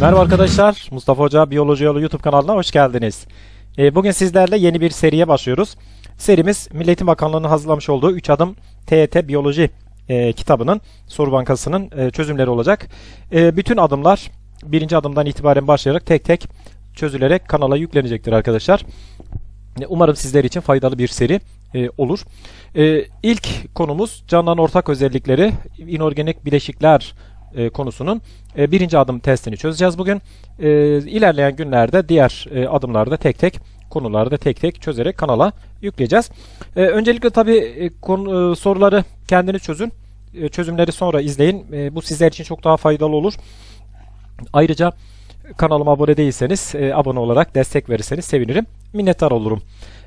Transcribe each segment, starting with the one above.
Merhaba arkadaşlar, Mustafa Hoca Biyoloji Yolu YouTube kanalına hoş geldiniz. Ee, Bugün sizlerle yeni bir seriye başlıyoruz. Serimiz Milli Eğitim Bakanlığı'nın hazırlamış olduğu 3 adım TET Biyoloji e, kitabının soru bankasının e, çözümleri olacak. E, Bütün adımlar birinci adımdan itibaren başlayarak tek tek çözülerek kanala yüklenecektir arkadaşlar. E, Umarım sizler için faydalı bir seri e, olur. E, ilk konumuz canlıların ortak özellikleri, inorganik bileşikler e, konusunun e, birinci adım testini çözeceğiz bugün. E, ilerleyen günlerde diğer e, adımlarda tek tek konularda tek tek çözerek kanala yükleyeceğiz. E, öncelikle tabii e, konu, e, soruları kendiniz çözün. E, çözümleri sonra izleyin. E, bu sizler için çok daha faydalı olur. Ayrıca kanalıma abone değilseniz e, abone olarak destek verirseniz sevinirim. Minnettar olurum.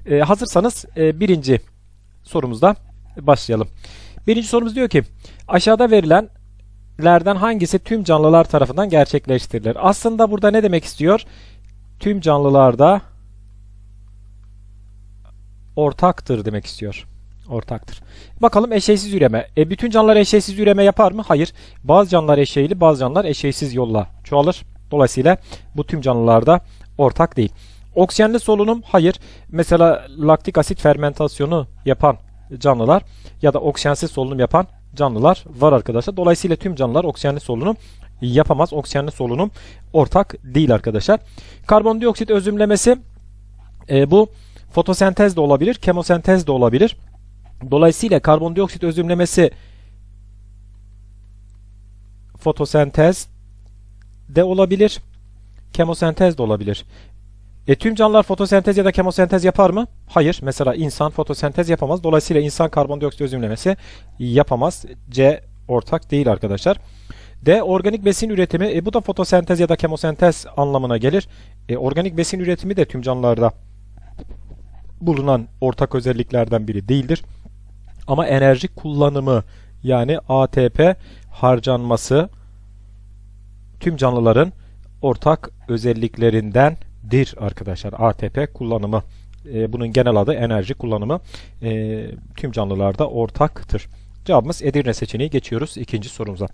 E, hazırsanız e, birinci sorumuzda başlayalım. Birinci sorumuz diyor ki aşağıda verilenlerden hangisi tüm canlılar tarafından gerçekleştirilir? Aslında burada ne demek istiyor? Tüm canlılarda ortaktır demek istiyor. Ortaktır. Bakalım eşeğsiz üreme. E, bütün canlılar eşeğsiz üreme yapar mı? Hayır. Bazı canlılar eşeğli, bazı canlılar eşeğsiz yolla çoğalır. Dolayısıyla bu tüm canlılarda ortak değil. Oksijenli solunum hayır. Mesela laktik asit fermentasyonu yapan canlılar ya da oksijensiz solunum yapan canlılar var arkadaşlar. Dolayısıyla tüm canlılar oksijenli solunum yapamaz. Oksijenli solunum ortak değil arkadaşlar. Karbondioksit özümlemesi e, bu fotosentez de olabilir, kemosentez de olabilir. Dolayısıyla karbondioksit özümlemesi fotosentez de olabilir, kemosentez de olabilir. E, tüm canlılar fotosentez ya da kemosentez yapar mı? Hayır. Mesela insan fotosentez yapamaz. Dolayısıyla insan karbondioksit özümlemesi yapamaz. C ortak değil arkadaşlar. D organik besin üretimi. E, bu da fotosentez ya da kemosentez anlamına gelir. E, organik besin üretimi de tüm canlılarda bulunan ortak özelliklerden biri değildir. Ama enerji kullanımı yani ATP harcanması tüm canlıların ortak özelliklerindendir arkadaşlar. ATP kullanımı. E, bunun genel adı enerji kullanımı. E, tüm canlılarda ortaktır. Cevabımız Edirne seçeneği. Geçiyoruz ikinci sorumuza.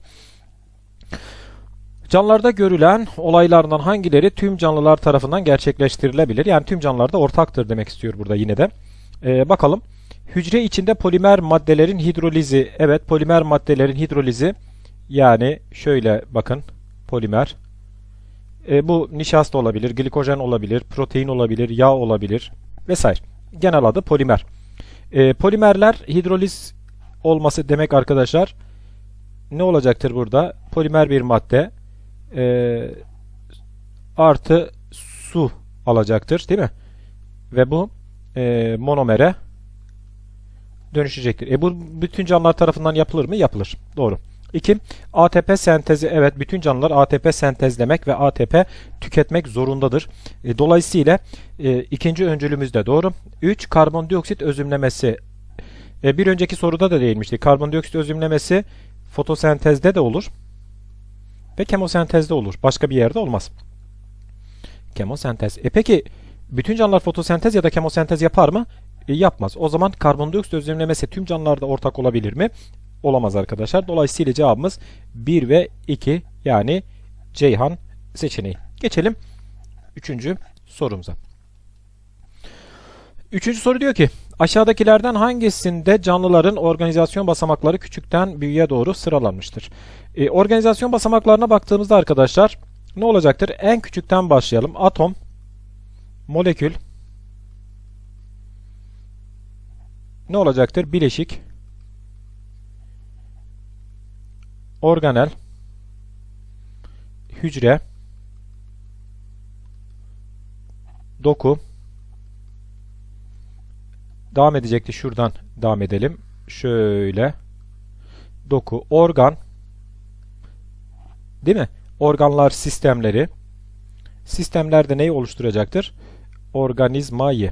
Canlılarda görülen olaylardan hangileri tüm canlılar tarafından gerçekleştirilebilir? Yani tüm canlılarda ortaktır demek istiyor burada yine de. Ee, bakalım. Hücre içinde polimer maddelerin hidrolizi. Evet polimer maddelerin hidrolizi. Yani şöyle bakın. Polimer. Ee, bu nişasta olabilir, glikojen olabilir, protein olabilir, yağ olabilir vesaire. Genel adı polimer. Ee, polimerler hidroliz olması demek arkadaşlar ne olacaktır burada? Polimer bir madde e, artı su alacaktır değil mi? Ve bu e, monomere dönüşecektir. E bu bütün canlılar tarafından yapılır mı? Yapılır. Doğru. 2. ATP sentezi. Evet bütün canlılar ATP sentezlemek ve ATP tüketmek zorundadır. E, dolayısıyla e, ikinci öncülümüz de doğru. 3. Karbondioksit özümlemesi. E, bir önceki soruda da değinmiştik. Karbondioksit özümlemesi fotosentezde de olur ve kemosentezde olur. Başka bir yerde olmaz. Kemosentez. E peki bütün canlılar fotosentez ya da kemosentez yapar mı? E, yapmaz. O zaman karbondioksit özlemlemesi tüm canlılarda ortak olabilir mi? Olamaz arkadaşlar. Dolayısıyla cevabımız 1 ve 2 yani Ceyhan seçeneği. Geçelim 3. sorumuza. Üçüncü soru diyor ki aşağıdakilerden hangisinde canlıların organizasyon basamakları küçükten büyüğe doğru sıralanmıştır? E, organizasyon basamaklarına baktığımızda arkadaşlar ne olacaktır? En küçükten başlayalım. Atom, molekül, ne olacaktır? Bileşik, organel, hücre, doku, devam edecekti. Şuradan devam edelim. Şöyle. Doku, organ. Değil mi? Organlar sistemleri. Sistemlerde neyi oluşturacaktır? Organizmayı.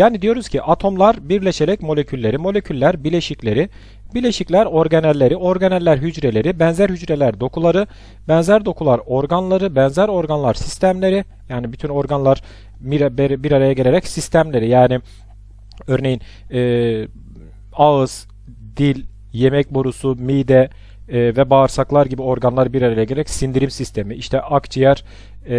Yani diyoruz ki atomlar birleşerek molekülleri, moleküller bileşikleri, bileşikler organelleri, organeller hücreleri, benzer hücreler dokuları, benzer dokular organları, benzer organlar sistemleri. Yani bütün organlar bir, araya gelerek sistemleri yani Örneğin e, ağız, dil, yemek borusu, mide e, ve bağırsaklar gibi organlar bir araya gelerek sindirim sistemi, işte akciğer, e,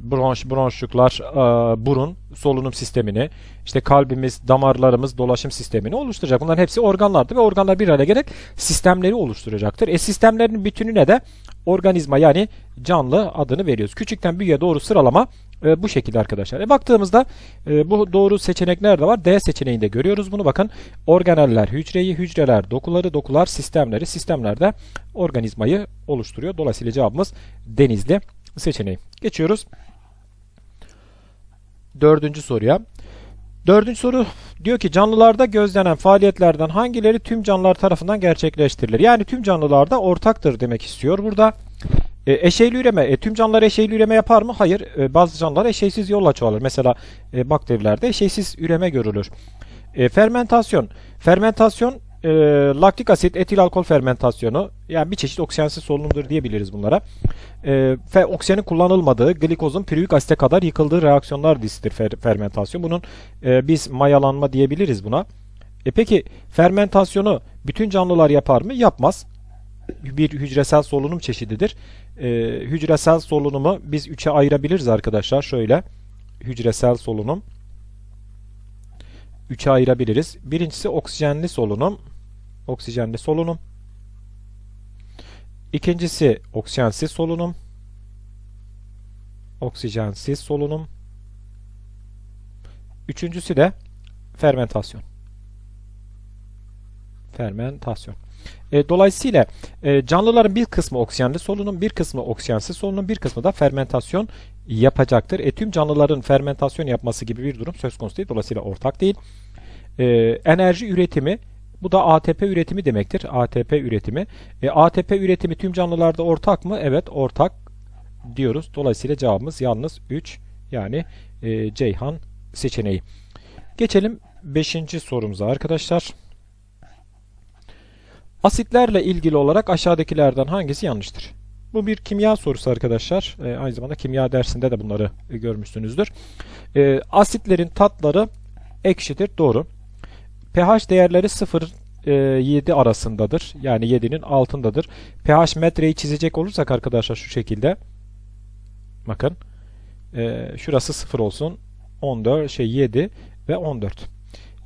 bronş, bronşluklar, e, burun, solunum sistemini, işte kalbimiz, damarlarımız, dolaşım sistemini oluşturacak. Bunların hepsi organlardı ve organlar bir araya gelerek sistemleri oluşturacaktır. E sistemlerin bütününe de organizma yani canlı adını veriyoruz. Küçükten büyüğe doğru sıralama e, bu şekilde arkadaşlar. E, baktığımızda e, bu doğru seçenek nerede var? D seçeneğinde görüyoruz bunu. Bakın organeller hücreyi, hücreler dokuları, dokular sistemleri, sistemlerde organizmayı oluşturuyor. Dolayısıyla cevabımız denizli seçeneği. Geçiyoruz. Dördüncü soruya. Dördüncü soru diyor ki canlılarda gözlenen faaliyetlerden hangileri tüm canlılar tarafından gerçekleştirilir? Yani tüm canlılarda ortaktır demek istiyor burada. E, eşeyli üreme. E, tüm canlılar eşeyli üreme yapar mı? Hayır. E, bazı canlılar eşeysiz yolla çoğalır. Mesela e, bakterilerde eşeysiz üreme görülür. E, fermentasyon. Fermentasyon e, laktik asit etil alkol fermentasyonu yani bir çeşit oksijensiz solunumdur diyebiliriz bunlara. E, fe, oksijenin kullanılmadığı glikozun piruik asite kadar yıkıldığı reaksiyonlar dizidir fer, fermentasyon. Bunun e, biz mayalanma diyebiliriz buna. E peki fermentasyonu bütün canlılar yapar mı? Yapmaz. Bir hücresel solunum çeşididir. E, hücresel solunumu biz üçe ayırabiliriz arkadaşlar. Şöyle hücresel solunum üçe ayırabiliriz. Birincisi oksijenli solunum. Oksijenli solunum. İkincisi oksijensiz solunum. Oksijensiz solunum. Üçüncüsü de fermentasyon. Fermentasyon. E, dolayısıyla e, canlıların bir kısmı oksijenli solunum, bir kısmı oksijensiz solunum, bir kısmı da fermentasyon yapacaktır. E, tüm canlıların fermentasyon yapması gibi bir durum söz konusu değil. Dolayısıyla ortak değil. E, enerji üretimi bu da ATP üretimi demektir. ATP üretimi. E, ATP üretimi tüm canlılarda ortak mı? Evet ortak diyoruz. Dolayısıyla cevabımız yalnız 3 yani e, Ceyhan seçeneği. Geçelim 5. sorumuza arkadaşlar. Asitlerle ilgili olarak aşağıdakilerden hangisi yanlıştır? Bu bir kimya sorusu arkadaşlar. E, aynı zamanda kimya dersinde de bunları e, görmüşsünüzdür. E, asitlerin tatları ekşidir. Doğru. pH değerleri 0 7 arasındadır. Yani 7'nin altındadır. pH metreyi çizecek olursak arkadaşlar şu şekilde. Bakın. E, şurası 0 olsun. 14 şey 7 ve 14.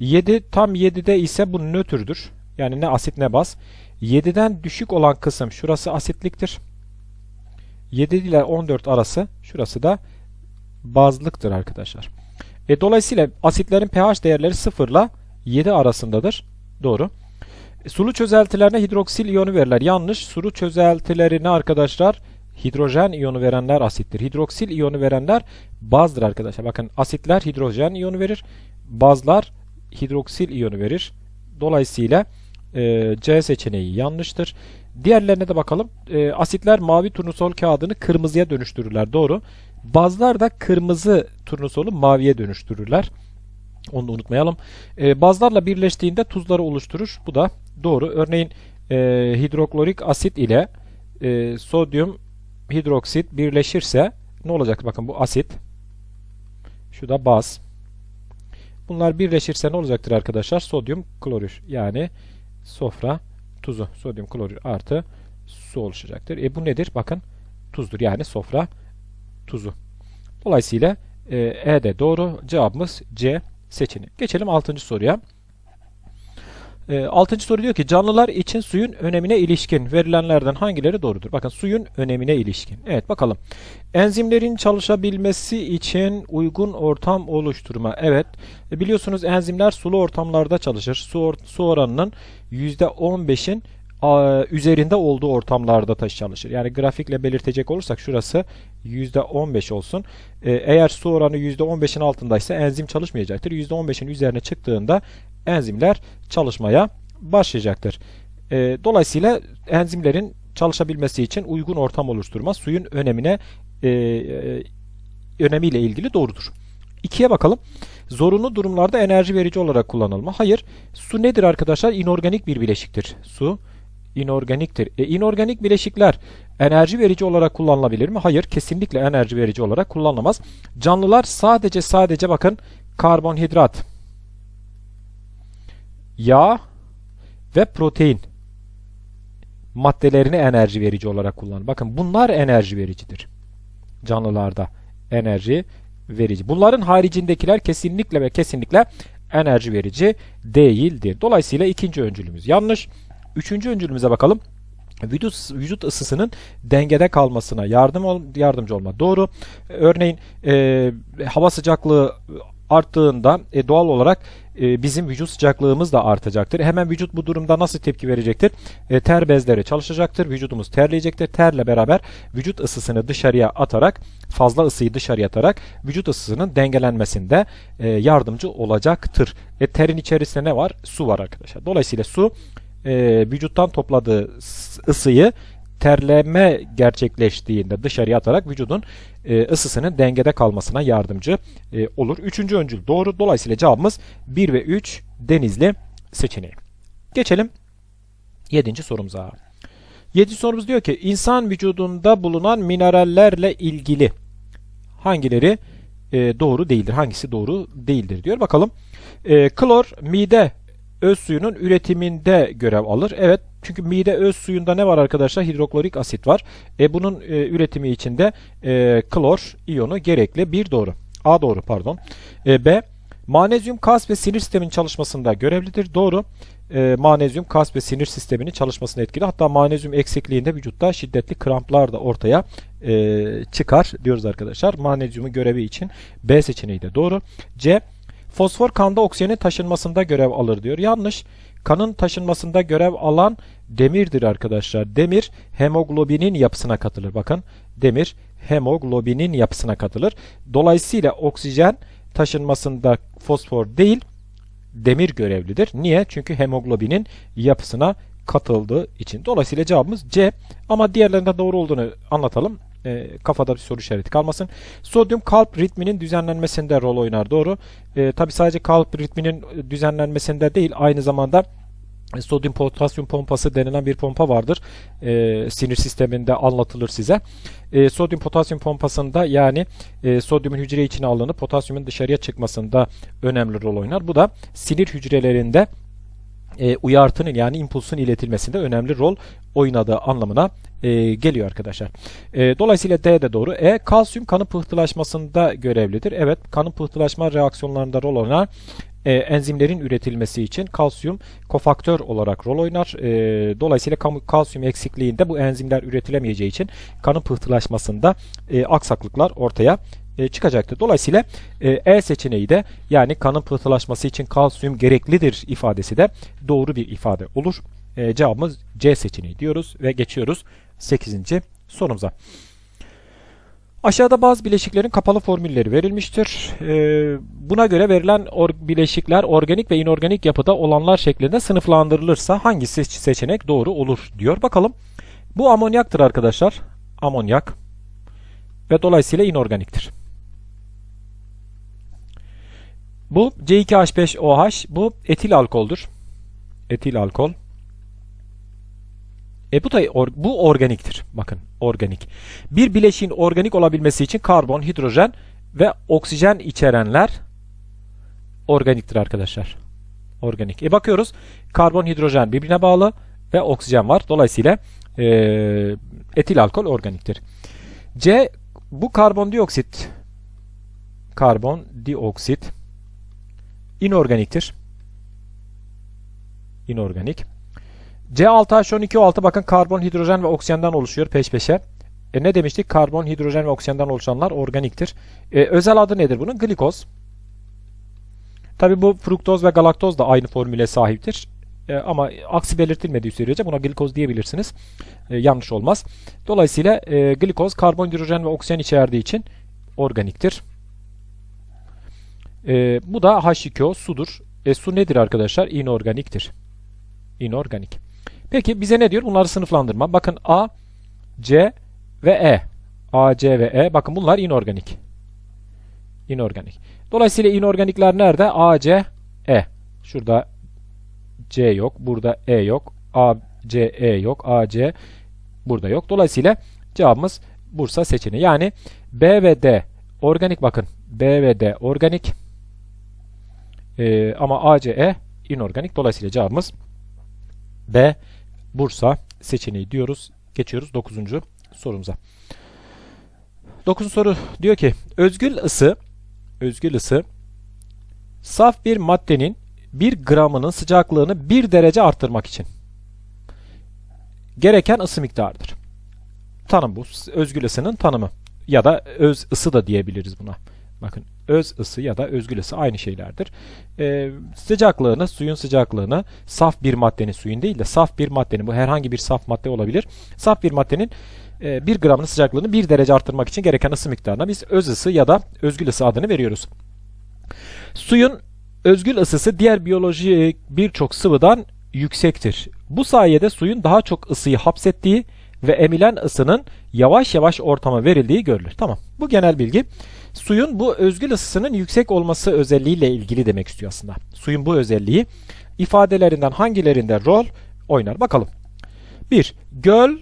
7 tam 7'de ise bu nötrdür. Yani ne asit ne baz. 7'den düşük olan kısım şurası asitliktir. 7 ile 14 arası şurası da bazlıktır arkadaşlar. E, dolayısıyla asitlerin pH değerleri 0 ile 7 arasındadır. Doğru. E, sulu çözeltilerine hidroksil iyonu verirler. Yanlış. Sulu çözeltilerine arkadaşlar hidrojen iyonu verenler asittir. Hidroksil iyonu verenler bazdır arkadaşlar. Bakın asitler hidrojen iyonu verir. Bazlar hidroksil iyonu verir. Dolayısıyla e, C seçeneği yanlıştır. Diğerlerine de bakalım. E, asitler mavi turnusol kağıdını kırmızıya dönüştürürler. Doğru. Bazlar da kırmızı turnusolu maviye dönüştürürler. Onu da unutmayalım. E, bazlarla birleştiğinde tuzları oluşturur. Bu da doğru. Örneğin e, hidroklorik asit ile e, sodyum hidroksit birleşirse ne olacak? Bakın bu asit. Şu da baz. Bunlar birleşirse ne olacaktır arkadaşlar? Sodyum klorür. Yani sofra tuzu. Sodyum klorür artı su oluşacaktır. E bu nedir? Bakın tuzdur. Yani sofra tuzu. Dolayısıyla e, e de doğru. Cevabımız C seçeneği. Geçelim 6. soruya. E, 6. soru diyor ki canlılar için suyun önemine ilişkin verilenlerden hangileri doğrudur? Bakın suyun önemine ilişkin. Evet bakalım. Enzimlerin çalışabilmesi için uygun ortam oluşturma. Evet e, biliyorsunuz enzimler sulu ortamlarda çalışır. Su, or su oranının %15'in üzerinde olduğu ortamlarda taşı çalışır. Yani grafikle belirtecek olursak şurası %15 olsun. Ee, eğer su oranı %15'in altındaysa enzim çalışmayacaktır. %15'in üzerine çıktığında enzimler çalışmaya başlayacaktır. Ee, dolayısıyla enzimlerin çalışabilmesi için uygun ortam oluşturma suyun önemine e, e, önemiyle ilgili doğrudur. İkiye bakalım. Zorunlu durumlarda enerji verici olarak kullanılma. Hayır. Su nedir arkadaşlar? İnorganik bir bileşiktir. Su inorganiktir. E, inorganik bileşikler enerji verici olarak kullanılabilir mi? Hayır. Kesinlikle enerji verici olarak kullanılamaz. Canlılar sadece sadece bakın karbonhidrat yağ ve protein maddelerini enerji verici olarak kullanır. Bakın bunlar enerji vericidir. Canlılarda enerji verici. Bunların haricindekiler kesinlikle ve kesinlikle enerji verici değildir. Dolayısıyla ikinci öncülümüz yanlış. Üçüncü öncülümüze bakalım. Vücut, vücut ısısının dengede kalmasına yardım ol, yardımcı olma. Doğru. Örneğin e, hava sıcaklığı arttığında e, doğal olarak e, bizim vücut sıcaklığımız da artacaktır. Hemen vücut bu durumda nasıl tepki verecektir? E, ter bezleri çalışacaktır. Vücudumuz terleyecektir. Terle beraber vücut ısısını dışarıya atarak fazla ısıyı dışarıya atarak vücut ısısının dengelenmesinde e, yardımcı olacaktır. E, terin içerisinde ne var? Su var arkadaşlar. Dolayısıyla su e, vücuttan topladığı ısıyı terleme gerçekleştiğinde dışarıya atarak vücudun e, ısısının dengede kalmasına yardımcı e, olur. Üçüncü öncül doğru. Dolayısıyla cevabımız 1 ve 3 denizli seçeneği. Geçelim 7. sorumuza. 7. sorumuz diyor ki insan vücudunda bulunan minerallerle ilgili hangileri e, doğru değildir? Hangisi doğru değildir diyor. Bakalım. E, klor mide öz suyunun üretiminde görev alır. Evet çünkü mide öz suyunda ne var arkadaşlar? Hidroklorik asit var. E, bunun e, üretimi için de e, klor iyonu gerekli. Bir doğru. A doğru pardon. E, B. Manezyum kas ve sinir sisteminin çalışmasında görevlidir. Doğru. E, manezyum kas ve sinir sisteminin çalışmasına etkili. Hatta manezyum eksikliğinde vücutta şiddetli kramplar da ortaya e, çıkar diyoruz arkadaşlar. Manezyumun görevi için B seçeneği de doğru. C. Fosfor kanda oksijenin taşınmasında görev alır diyor. Yanlış. Kanın taşınmasında görev alan demirdir arkadaşlar. Demir hemoglobinin yapısına katılır. Bakın demir hemoglobinin yapısına katılır. Dolayısıyla oksijen taşınmasında fosfor değil demir görevlidir. Niye? Çünkü hemoglobinin yapısına katıldığı için. Dolayısıyla cevabımız C. Ama diğerlerinde doğru olduğunu anlatalım. E, kafada bir soru işareti kalmasın. Sodyum kalp ritminin düzenlenmesinde rol oynar. Doğru. E, Tabi sadece kalp ritminin düzenlenmesinde değil aynı zamanda sodyum potasyum pompası denilen bir pompa vardır. E, sinir sisteminde anlatılır size. E, sodyum potasyum pompasında yani e, sodyumun hücre içine alınıp potasyumun dışarıya çıkmasında önemli rol oynar. Bu da sinir hücrelerinde e, uyartının yani impulsun iletilmesinde önemli rol oynadığı anlamına e, geliyor arkadaşlar. E, dolayısıyla D de doğru. E kalsiyum kanın pıhtılaşmasında görevlidir. Evet kanın pıhtılaşma reaksiyonlarında rol oynar. E, enzimlerin üretilmesi için kalsiyum kofaktör olarak rol oynar. E, dolayısıyla kalsiyum eksikliğinde bu enzimler üretilemeyeceği için kanın pıhtılaşmasında e, aksaklıklar ortaya e. Dolayısıyla e, E seçeneği de yani kanın pıhtılaşması için kalsiyum gereklidir ifadesi de doğru bir ifade olur. E, cevabımız C seçeneği diyoruz ve geçiyoruz 8. sorumuza. Aşağıda bazı bileşiklerin kapalı formülleri verilmiştir. Ee, buna göre verilen or bileşikler organik ve inorganik yapıda olanlar şeklinde sınıflandırılırsa hangisi seçenek doğru olur diyor. Bakalım. Bu amonyaktır arkadaşlar. Amonyak. Ve dolayısıyla inorganiktir. Bu C2H5OH. Bu etil alkoldur. Etil alkol. E bu da or, bu organiktir. Bakın organik. Bir bileşiğin organik olabilmesi için karbon, hidrojen ve oksijen içerenler organiktir arkadaşlar. Organik. E bakıyoruz. Karbon, hidrojen birbirine bağlı ve oksijen var. Dolayısıyla e, etil alkol organiktir. C bu karbondioksit karbondioksit inorganiktir. İnorganik. C6H12O6 bakın karbon, hidrojen ve oksijenden oluşuyor peş peşe. E ne demiştik? Karbon, hidrojen ve oksijenden oluşanlar organiktir. E, özel adı nedir bunun? Glikoz. Tabi bu fruktoz ve galaktoz da aynı formüle sahiptir. E, ama aksi belirtilmediği sürece buna glikoz diyebilirsiniz. E, yanlış olmaz. Dolayısıyla e, glikoz karbon, hidrojen ve oksijen içerdiği için organiktir. E, bu da H2O sudur. E, su nedir arkadaşlar? İnorganiktir. İnorganik. Peki bize ne diyor? Bunları sınıflandırma. Bakın A, C ve E. A, C ve E. Bakın bunlar inorganik. İnorganik. Dolayısıyla inorganikler nerede? A, C, E. Şurada C yok. Burada E yok. A, C, E yok. A, C burada yok. Dolayısıyla cevabımız Bursa seçeneği. Yani B ve D organik bakın. B ve D organik. Ee, ama A, C, E inorganik. Dolayısıyla cevabımız B. Bursa seçeneği diyoruz. Geçiyoruz 9. sorumuza. 9. soru diyor ki özgül ısı özgül ısı saf bir maddenin 1 gramının sıcaklığını 1 derece arttırmak için gereken ısı miktarıdır. Tanım bu. Özgül ısının tanımı. Ya da öz ısı da diyebiliriz buna. Bakın öz ısı ya da özgül ısı aynı şeylerdir. Ee, sıcaklığını, suyun sıcaklığını saf bir maddenin suyun değil de saf bir maddenin bu herhangi bir saf madde olabilir. Saf bir maddenin e, 1 gramının sıcaklığını 1 derece arttırmak için gereken ısı miktarına biz öz ısı ya da özgül ısı adını veriyoruz. Suyun özgül ısısı diğer biyolojik birçok sıvıdan yüksektir. Bu sayede suyun daha çok ısıyı hapsettiği ve emilen ısının yavaş yavaş ortama verildiği görülür. Tamam. Bu genel bilgi. Suyun bu özgül ısısının yüksek olması özelliğiyle ilgili demek istiyor aslında. Suyun bu özelliği ifadelerinden hangilerinde rol oynar? Bakalım. 1. Göl,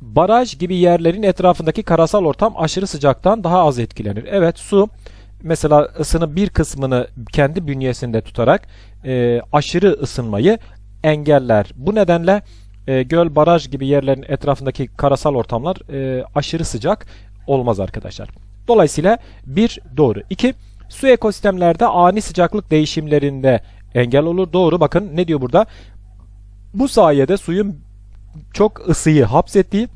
baraj gibi yerlerin etrafındaki karasal ortam aşırı sıcaktan daha az etkilenir. Evet su mesela ısının bir kısmını kendi bünyesinde tutarak e, aşırı ısınmayı engeller. Bu nedenle e, göl, baraj gibi yerlerin etrafındaki karasal ortamlar e, aşırı sıcak olmaz arkadaşlar. Dolayısıyla bir doğru. 2. Su ekosistemlerde ani sıcaklık değişimlerinde engel olur. Doğru. Bakın ne diyor burada? Bu sayede suyun çok ısıyı hapsettiği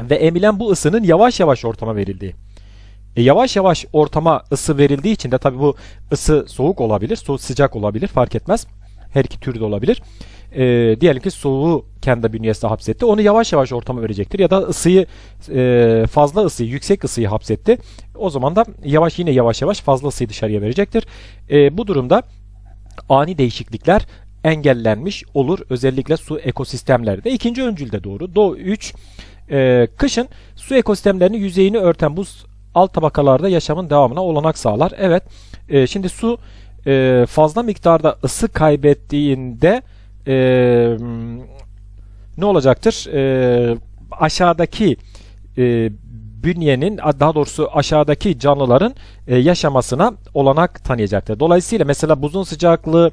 ve emilen bu ısının yavaş yavaş ortama verildiği. E, yavaş yavaş ortama ısı verildiği için de tabi bu ısı soğuk olabilir, su sıcak olabilir fark etmez. Her iki türde olabilir. E, diyelim ki soğuğu kendi bünyesinde hapsetti. Onu yavaş yavaş ortama verecektir. Ya da ısıyı e, fazla ısıyı, yüksek ısıyı hapsetti. O zaman da yavaş yine yavaş yavaş fazla ısıyı dışarıya verecektir. E, bu durumda ani değişiklikler engellenmiş olur. Özellikle su ekosistemlerde. İkinci öncülde doğru. Do 3. E, kışın su ekosistemlerinin yüzeyini örten buz alt tabakalarda yaşamın devamına olanak sağlar. Evet. E, şimdi su e, fazla miktarda ısı kaybettiğinde e, ne olacaktır? E, aşağıdaki e, bünyenin daha doğrusu aşağıdaki canlıların e, yaşamasına olanak tanıyacaktır. Dolayısıyla mesela buzun sıcaklığı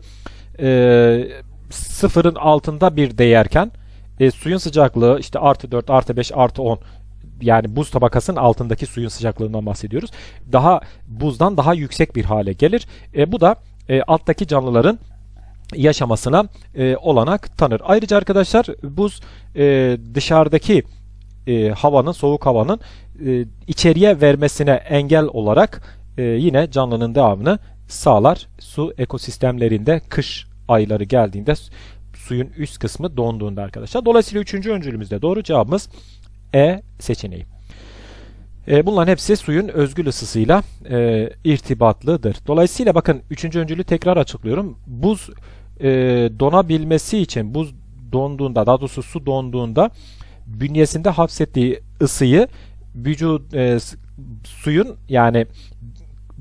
e, sıfırın altında bir değerken e, suyun sıcaklığı işte artı 4, artı 5, artı 10 yani buz tabakasının altındaki suyun sıcaklığından bahsediyoruz. Daha buzdan daha yüksek bir hale gelir. E, bu da e, alttaki canlıların yaşamasına e, olanak tanır. Ayrıca arkadaşlar buz e, dışarıdaki e, havanın, soğuk havanın e, içeriye vermesine engel olarak e, yine canlının devamını sağlar. Su ekosistemlerinde kış ayları geldiğinde suyun üst kısmı donduğunda arkadaşlar. Dolayısıyla üçüncü öncülümüzde doğru cevabımız E seçeneği. E, bunların hepsi suyun özgül ısısıyla e, irtibatlıdır. Dolayısıyla bakın üçüncü öncülü tekrar açıklıyorum. Buz e, donabilmesi için buz donduğunda daha doğrusu su donduğunda bünyesinde hapsettiği ısıyı vücut e, suyun yani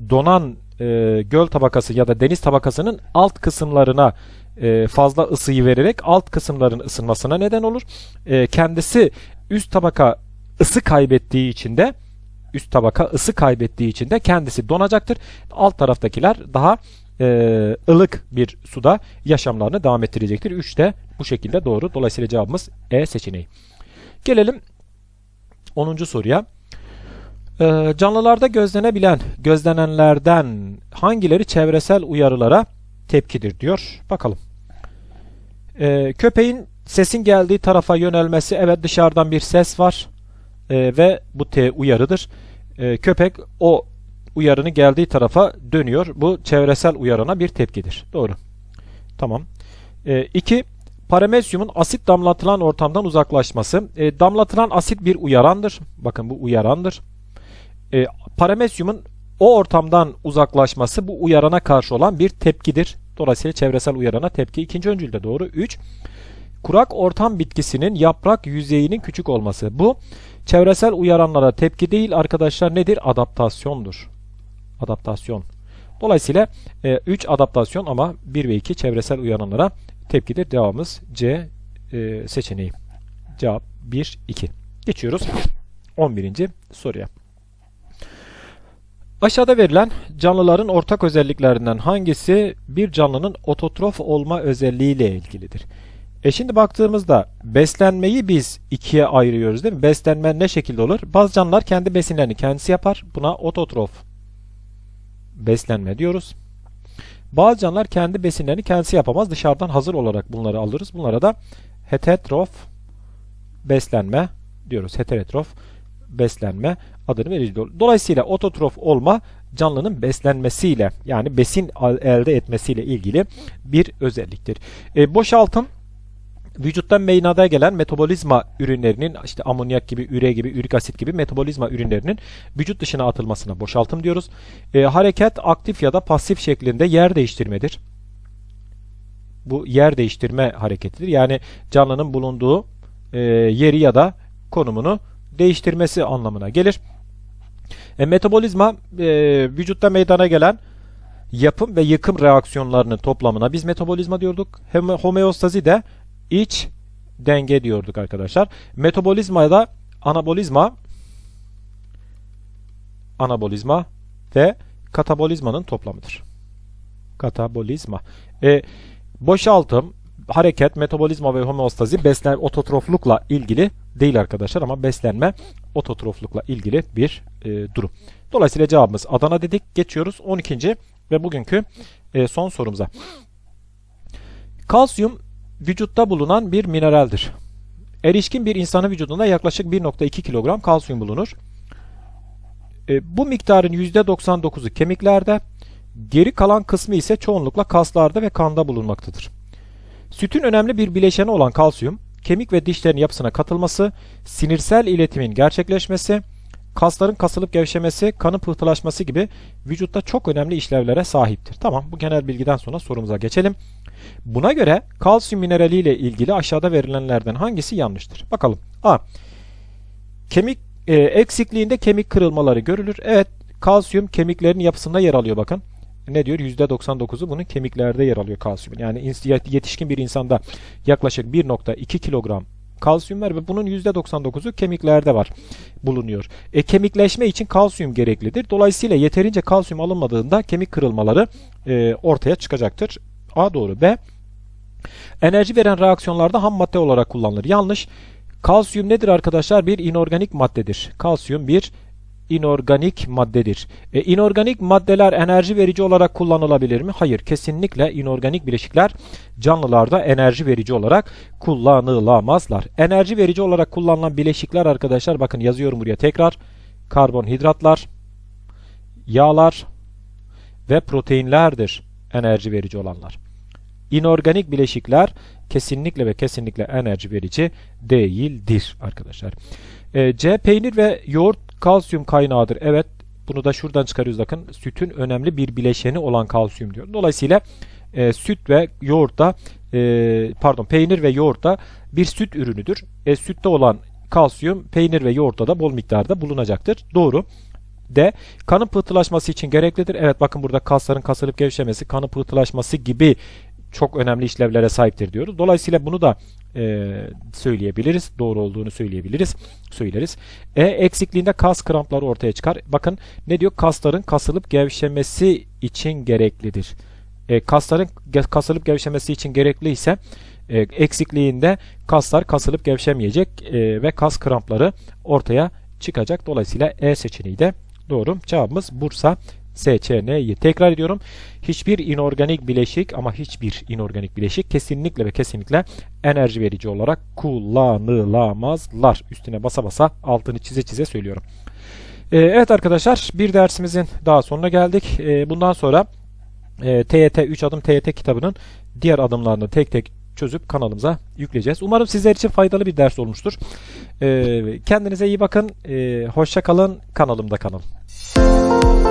donan e, göl tabakası ya da deniz tabakasının alt kısımlarına e, fazla ısıyı vererek alt kısımların ısınmasına neden olur. E, kendisi üst tabaka ısı kaybettiği için de üst tabaka ısı kaybettiği için de kendisi donacaktır. Alt taraftakiler daha e, ılık bir suda yaşamlarını devam ettirecektir. 3 de bu şekilde doğru. Dolayısıyla cevabımız E seçeneği. Gelelim 10. soruya. Ee, canlılarda gözlenebilen, gözlenenlerden hangileri çevresel uyarılara tepkidir diyor. Bakalım. Ee, köpeğin sesin geldiği tarafa yönelmesi, evet dışarıdan bir ses var ee, ve bu T uyarıdır. Ee, köpek o uyarının geldiği tarafa dönüyor. Bu çevresel uyarana bir tepkidir. Doğru. Tamam. 2. Ee, Paramesyumun asit damlatılan ortamdan uzaklaşması. E, damlatılan asit bir uyarandır. Bakın bu uyarandır. E, paramesyumun o ortamdan uzaklaşması bu uyarana karşı olan bir tepkidir. Dolayısıyla çevresel uyarana tepki ikinci öncülde doğru. 3. Kurak ortam bitkisinin yaprak yüzeyinin küçük olması. Bu çevresel uyaranlara tepki değil arkadaşlar nedir? Adaptasyondur. Adaptasyon. Dolayısıyla 3 e, adaptasyon ama 1 ve 2 çevresel uyaranlara tepkidir. Devamımız C e, seçeneği. Cevap 1, 2. Geçiyoruz 11. soruya. Aşağıda verilen canlıların ortak özelliklerinden hangisi bir canlının ototrof olma özelliğiyle ilgilidir? E şimdi baktığımızda beslenmeyi biz ikiye ayırıyoruz değil mi? Beslenme ne şekilde olur? Bazı canlılar kendi besinlerini kendisi yapar. Buna ototrof beslenme diyoruz. Bazı canlılar kendi besinlerini kendisi yapamaz. Dışarıdan hazır olarak bunları alırız. Bunlara da heterotrof beslenme diyoruz. Heterotrof beslenme adını veriyoruz. Dolayısıyla ototrof olma canlının beslenmesiyle yani besin elde etmesiyle ilgili bir özelliktir. E, boşaltım vücuttan meydana gelen metabolizma ürünlerinin işte amonyak gibi, üre gibi, ürik asit gibi metabolizma ürünlerinin vücut dışına atılmasına boşaltım diyoruz. E, hareket aktif ya da pasif şeklinde yer değiştirmedir. Bu yer değiştirme hareketidir. Yani canlının bulunduğu e, yeri ya da konumunu değiştirmesi anlamına gelir. E, metabolizma e, vücutta meydana gelen yapım ve yıkım reaksiyonlarının toplamına biz metabolizma diyorduk. Hem homeostazi de iç denge diyorduk arkadaşlar. Metabolizma da anabolizma anabolizma ve katabolizmanın toplamıdır. Katabolizma. E, boşaltım, hareket, metabolizma ve homeostazi beslen ototroflukla ilgili değil arkadaşlar ama beslenme ototroflukla ilgili bir e, durum. Dolayısıyla cevabımız Adana dedik. Geçiyoruz 12. ve bugünkü e, son sorumuza. Kalsiyum vücutta bulunan bir mineraldir. Erişkin bir insanın vücudunda yaklaşık 1.2 kilogram kalsiyum bulunur. E, bu miktarın %99'u kemiklerde, geri kalan kısmı ise çoğunlukla kaslarda ve kanda bulunmaktadır. Sütün önemli bir bileşeni olan kalsiyum, kemik ve dişlerin yapısına katılması, sinirsel iletimin gerçekleşmesi, kasların kasılıp gevşemesi, kanın pıhtılaşması gibi vücutta çok önemli işlevlere sahiptir. Tamam bu genel bilgiden sonra sorumuza geçelim. Buna göre kalsiyum minerali ile ilgili aşağıda verilenlerden hangisi yanlıştır? Bakalım. A. Kemik e, eksikliğinde kemik kırılmaları görülür. Evet kalsiyum kemiklerin yapısında yer alıyor bakın. Ne diyor? %99'u bunun kemiklerde yer alıyor kalsiyumun. Yani yetişkin bir insanda yaklaşık 1.2 kilogram kalsiyum var ve bunun %99'u kemiklerde var bulunuyor. E, kemikleşme için kalsiyum gereklidir. Dolayısıyla yeterince kalsiyum alınmadığında kemik kırılmaları e, ortaya çıkacaktır. A doğru. B. Enerji veren reaksiyonlarda ham madde olarak kullanılır. Yanlış. Kalsiyum nedir arkadaşlar? Bir inorganik maddedir. Kalsiyum bir inorganik maddedir. E, inorganik maddeler enerji verici olarak kullanılabilir mi? Hayır. Kesinlikle inorganik bileşikler canlılarda enerji verici olarak kullanılamazlar. Enerji verici olarak kullanılan bileşikler arkadaşlar bakın yazıyorum buraya tekrar. Karbonhidratlar, yağlar ve proteinlerdir enerji verici olanlar. İnorganik bileşikler kesinlikle ve kesinlikle enerji verici değildir arkadaşlar. E, C. Peynir ve yoğurt kalsiyum kaynağıdır. Evet bunu da şuradan çıkarıyoruz bakın. Sütün önemli bir bileşeni olan kalsiyum diyor. Dolayısıyla e, süt ve yoğurt da e, pardon peynir ve yoğurt da bir süt ürünüdür. E, sütte olan kalsiyum peynir ve yoğurtta da bol miktarda bulunacaktır. Doğru. D. Kanın pıhtılaşması için gereklidir. Evet bakın burada kasların kasılıp gevşemesi, kanın pıhtılaşması gibi çok önemli işlevlere sahiptir diyoruz. Dolayısıyla bunu da e, söyleyebiliriz. Doğru olduğunu söyleyebiliriz. Söyleriz. E eksikliğinde kas krampları ortaya çıkar. Bakın ne diyor? Kasların kasılıp gevşemesi için gereklidir. E, kasların kasılıp gevşemesi için gerekli ise e, eksikliğinde kaslar kasılıp gevşemeyecek e, ve kas krampları ortaya çıkacak. Dolayısıyla E seçeneği de doğru. Cevabımız Bursa SCN'yi. Tekrar ediyorum. Hiçbir inorganik bileşik ama hiçbir inorganik bileşik kesinlikle ve kesinlikle enerji verici olarak kullanılamazlar. Üstüne basa basa altını çize çize söylüyorum. Ee, evet arkadaşlar bir dersimizin daha sonuna geldik. Ee, bundan sonra e, TYT 3 adım TYT kitabının diğer adımlarını tek tek çözüp kanalımıza yükleyeceğiz. Umarım sizler için faydalı bir ders olmuştur. Ee, kendinize iyi bakın. Ee, hoşça kalın. Kanalımda kalın. you.